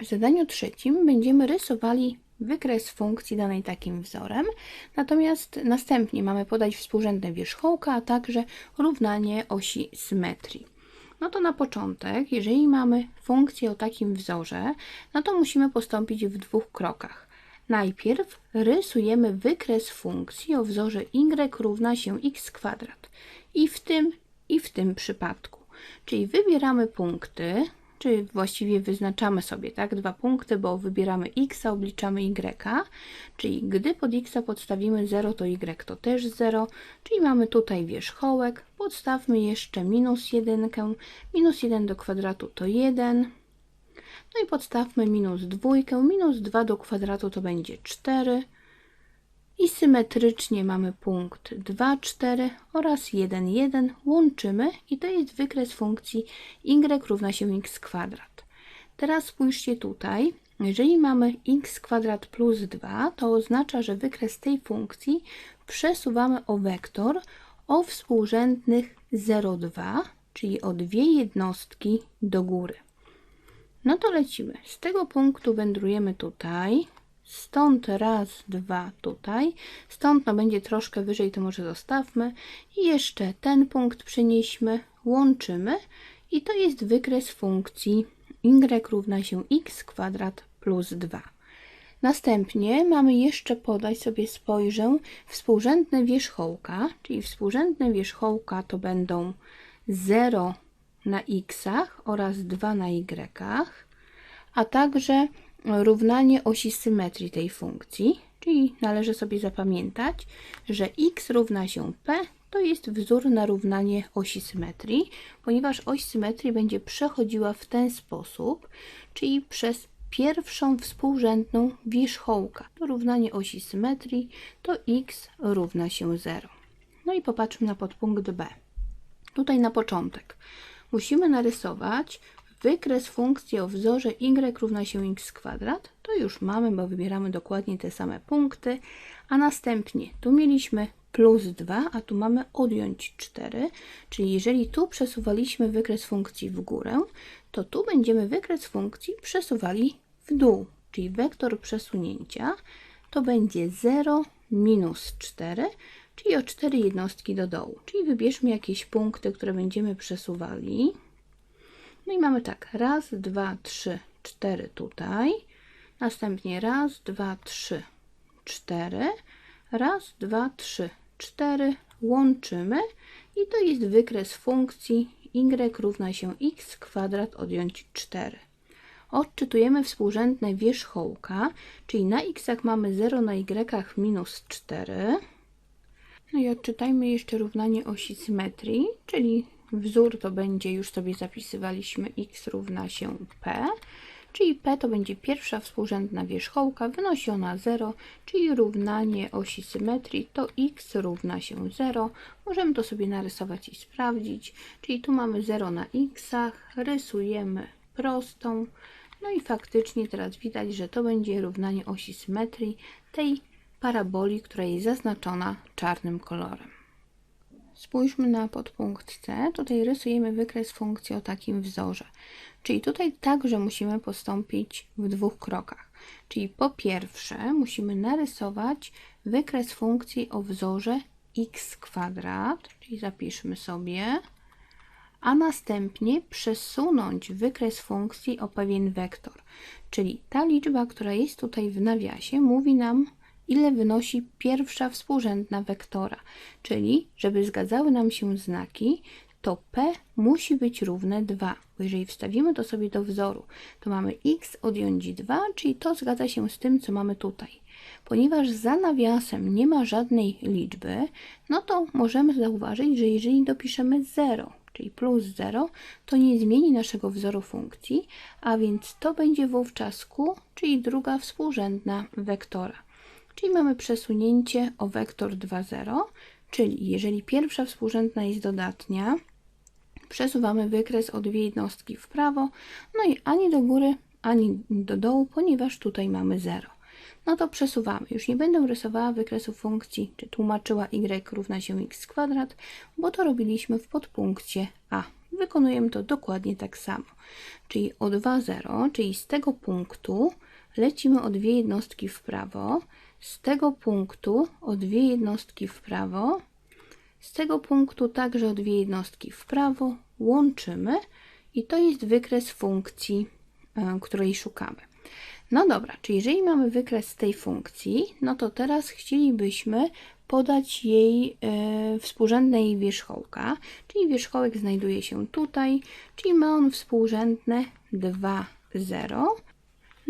W zadaniu trzecim będziemy rysowali wykres funkcji danej takim wzorem, natomiast następnie mamy podać współrzędne wierzchołka, a także równanie osi symetrii. No to na początek, jeżeli mamy funkcję o takim wzorze, no to musimy postąpić w dwóch krokach. Najpierw rysujemy wykres funkcji o wzorze y równa się x kwadrat. I w tym, i w tym przypadku. Czyli wybieramy punkty, czyli właściwie wyznaczamy sobie tak dwa punkty, bo wybieramy x, obliczamy y, czyli gdy pod x podstawimy 0, to y to też 0, czyli mamy tutaj wierzchołek, podstawmy jeszcze minus 1, minus 1 do kwadratu to 1, no i podstawmy minus 2, minus 2 do kwadratu to będzie 4, i symetrycznie mamy punkt 2, 4 oraz 1, 1 łączymy i to jest wykres funkcji y równa się x kwadrat. Teraz spójrzcie tutaj, jeżeli mamy x kwadrat plus 2, to oznacza, że wykres tej funkcji przesuwamy o wektor o współrzędnych 0,2, czyli o dwie jednostki do góry. No to lecimy. Z tego punktu wędrujemy tutaj, Stąd raz, dwa tutaj. Stąd no będzie troszkę wyżej, to może zostawmy. I jeszcze ten punkt przenieśmy, łączymy. I to jest wykres funkcji y równa się x kwadrat plus 2. Następnie mamy jeszcze podać sobie, spojrzę, współrzędne wierzchołka, czyli współrzędne wierzchołka to będą 0 na x oraz 2 na y, a także równanie osi symetrii tej funkcji, czyli należy sobie zapamiętać, że x równa się p to jest wzór na równanie osi symetrii, ponieważ oś symetrii będzie przechodziła w ten sposób, czyli przez pierwszą współrzędną wierzchołka. To równanie osi symetrii to x równa się 0. No i popatrzmy na podpunkt B. Tutaj na początek musimy narysować wykres funkcji o wzorze y równa się x kwadrat, to już mamy, bo wybieramy dokładnie te same punkty, a następnie tu mieliśmy plus 2, a tu mamy odjąć 4, czyli jeżeli tu przesuwaliśmy wykres funkcji w górę, to tu będziemy wykres funkcji przesuwali w dół, czyli wektor przesunięcia to będzie 0 minus 4, czyli o 4 jednostki do dołu. Czyli wybierzmy jakieś punkty, które będziemy przesuwali. No i mamy tak, raz, dwa, trzy, cztery tutaj, następnie raz, dwa, trzy, cztery, raz, dwa, trzy, cztery, łączymy i to jest wykres funkcji y równa się x kwadrat odjąć 4. Odczytujemy współrzędne wierzchołka, czyli na x mamy 0, na y minus 4. No i odczytajmy jeszcze równanie osi symetrii, czyli Wzór to będzie, już sobie zapisywaliśmy, x równa się p, czyli p to będzie pierwsza współrzędna wierzchołka, wynosi ona 0, czyli równanie osi symetrii to x równa się 0. Możemy to sobie narysować i sprawdzić, czyli tu mamy 0 na x, rysujemy prostą, no i faktycznie teraz widać, że to będzie równanie osi symetrii tej paraboli, która jest zaznaczona czarnym kolorem. Spójrzmy na podpunkt C. Tutaj rysujemy wykres funkcji o takim wzorze. Czyli tutaj także musimy postąpić w dwóch krokach. Czyli po pierwsze musimy narysować wykres funkcji o wzorze x kwadrat, czyli zapiszmy sobie, a następnie przesunąć wykres funkcji o pewien wektor. Czyli ta liczba, która jest tutaj w nawiasie, mówi nam ile wynosi pierwsza współrzędna wektora, czyli żeby zgadzały nam się znaki, to p musi być równe 2. Bo jeżeli wstawimy to sobie do wzoru, to mamy x odjąć 2, czyli to zgadza się z tym, co mamy tutaj. Ponieważ za nawiasem nie ma żadnej liczby, no to możemy zauważyć, że jeżeli dopiszemy 0, czyli plus 0, to nie zmieni naszego wzoru funkcji, a więc to będzie wówczas q, czyli druga współrzędna wektora. Czyli mamy przesunięcie o wektor 2,0, czyli jeżeli pierwsza współrzędna jest dodatnia, przesuwamy wykres o dwie jednostki w prawo, no i ani do góry, ani do dołu, ponieważ tutaj mamy 0. No to przesuwamy. Już nie będę rysowała wykresu funkcji, czy tłumaczyła y równa się x kwadrat, bo to robiliśmy w podpunkcie A. wykonujemy to dokładnie tak samo. Czyli o 2, 0, czyli z tego punktu lecimy o dwie jednostki w prawo, z tego punktu o dwie jednostki w prawo, z tego punktu także o dwie jednostki w prawo, łączymy i to jest wykres funkcji, e, której szukamy. No dobra, czyli jeżeli mamy wykres tej funkcji, no to teraz chcielibyśmy podać jej e, współrzędne jej wierzchołka, czyli wierzchołek znajduje się tutaj, czyli ma on współrzędne 2, 0.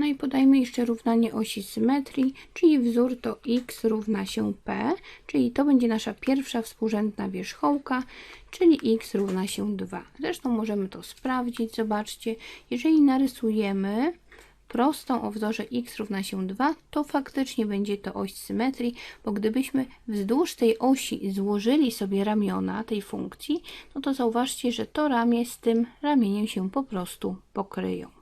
No i podajmy jeszcze równanie osi symetrii, czyli wzór to x równa się p, czyli to będzie nasza pierwsza współrzędna wierzchołka, czyli x równa się 2. Zresztą możemy to sprawdzić, zobaczcie, jeżeli narysujemy prostą o wzorze x równa się 2, to faktycznie będzie to oś symetrii, bo gdybyśmy wzdłuż tej osi złożyli sobie ramiona tej funkcji, no to zauważcie, że to ramię z tym ramieniem się po prostu pokryją.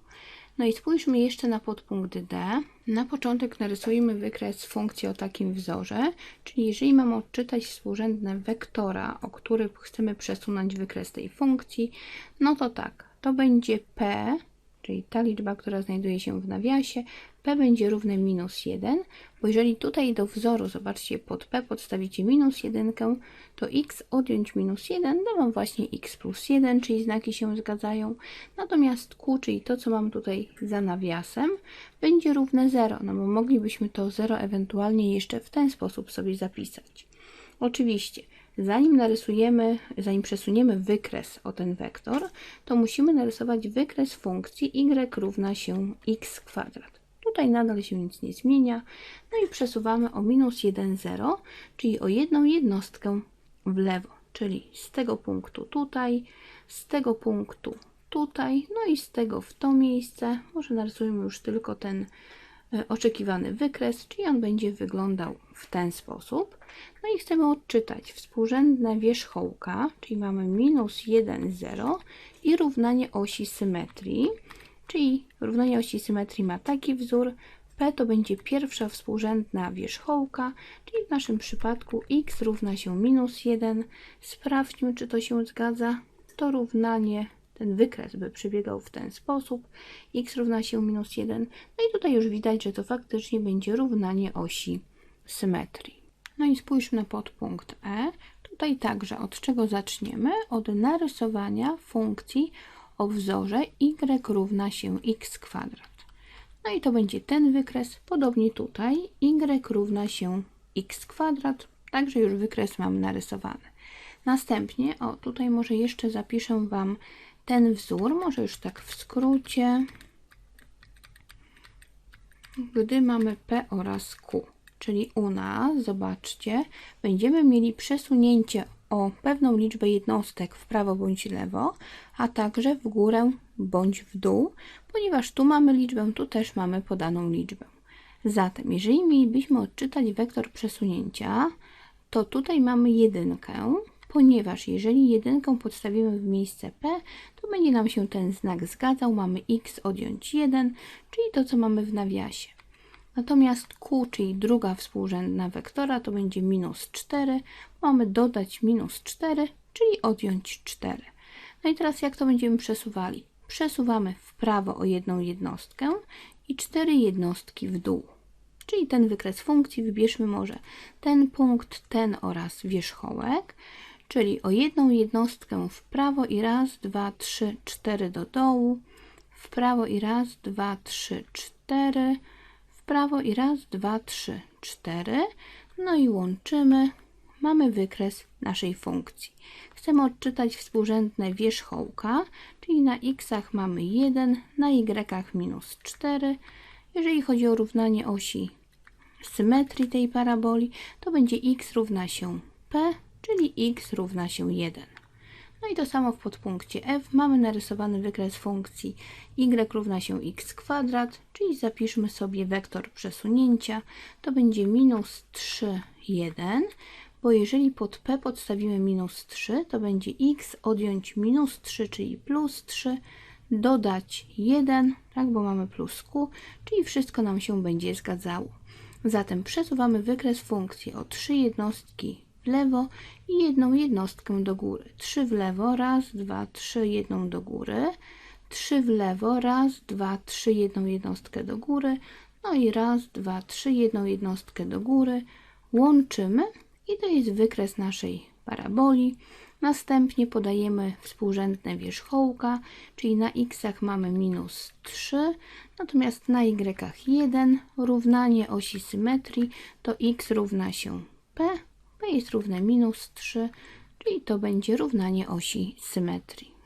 No i spójrzmy jeszcze na podpunkt D. Na początek narysujemy wykres funkcji o takim wzorze, czyli jeżeli mamy odczytać współrzędne wektora, o których chcemy przesunąć wykres tej funkcji, no to tak, to będzie p czyli ta liczba, która znajduje się w nawiasie, p będzie równe minus 1, bo jeżeli tutaj do wzoru, zobaczcie, pod p podstawicie minus 1, to x odjąć minus 1 da Wam właśnie x plus 1, czyli znaki się zgadzają. Natomiast q, czyli to, co mam tutaj za nawiasem, będzie równe 0, no bo moglibyśmy to 0 ewentualnie jeszcze w ten sposób sobie zapisać. Oczywiście, Zanim narysujemy, zanim przesuniemy wykres o ten wektor, to musimy narysować wykres funkcji y równa się x kwadrat. Tutaj nadal się nic nie zmienia. No i przesuwamy o minus 1, 0, czyli o jedną jednostkę w lewo, czyli z tego punktu tutaj, z tego punktu tutaj, no i z tego w to miejsce. Może narysujemy już tylko ten oczekiwany wykres, czyli on będzie wyglądał w ten sposób. No i chcemy odczytać współrzędne wierzchołka, czyli mamy minus 1, 0 i równanie osi symetrii, czyli równanie osi symetrii ma taki wzór, P to będzie pierwsza współrzędna wierzchołka, czyli w naszym przypadku x równa się minus 1. Sprawdźmy, czy to się zgadza. To równanie ten wykres by przebiegał w ten sposób. x równa się minus 1. No i tutaj już widać, że to faktycznie będzie równanie osi symetrii. No i spójrzmy na podpunkt E. Tutaj także od czego zaczniemy? Od narysowania funkcji o wzorze y równa się x kwadrat. No i to będzie ten wykres, podobnie tutaj y równa się x kwadrat, także już wykres mam narysowany. Następnie, o tutaj może jeszcze zapiszę Wam ten wzór, może już tak w skrócie, gdy mamy P oraz Q, czyli u nas, zobaczcie, będziemy mieli przesunięcie o pewną liczbę jednostek w prawo bądź lewo, a także w górę bądź w dół, ponieważ tu mamy liczbę, tu też mamy podaną liczbę. Zatem, jeżeli mielibyśmy odczytać wektor przesunięcia, to tutaj mamy jedynkę, ponieważ jeżeli jedynkę podstawimy w miejsce p, to będzie nam się ten znak zgadzał. Mamy x odjąć 1, czyli to, co mamy w nawiasie. Natomiast q, czyli druga współrzędna wektora, to będzie minus 4. Mamy dodać minus 4, czyli odjąć 4. No i teraz jak to będziemy przesuwali? Przesuwamy w prawo o jedną jednostkę i cztery jednostki w dół. Czyli ten wykres funkcji wybierzmy może ten punkt, ten oraz wierzchołek czyli o jedną jednostkę w prawo i raz, dwa, trzy, cztery do dołu, w prawo i raz, dwa, trzy, cztery, w prawo i raz, dwa, trzy, cztery, no i łączymy, mamy wykres naszej funkcji. Chcemy odczytać współrzędne wierzchołka, czyli na x mamy 1, na y minus 4. Jeżeli chodzi o równanie osi symetrii tej paraboli, to będzie x równa się p czyli x równa się 1. No i to samo w podpunkcie f. Mamy narysowany wykres funkcji y równa się x kwadrat, czyli zapiszmy sobie wektor przesunięcia. To będzie minus 3, 1, bo jeżeli pod p podstawimy minus 3, to będzie x odjąć minus 3, czyli plus 3, dodać 1, tak, bo mamy plus q, czyli wszystko nam się będzie zgadzało. Zatem przesuwamy wykres funkcji o 3 jednostki lewo i jedną jednostkę do góry. 3 w lewo, raz, dwa, trzy, jedną do góry. 3 w lewo, raz, dwa, trzy, jedną jednostkę do góry. No i raz, dwa, trzy, jedną jednostkę do góry. Łączymy i to jest wykres naszej paraboli. Następnie podajemy współrzędne wierzchołka, czyli na x mamy minus 3, natomiast na y 1 równanie osi symetrii to x równa się p, p jest równe minus 3, czyli to będzie równanie osi symetrii.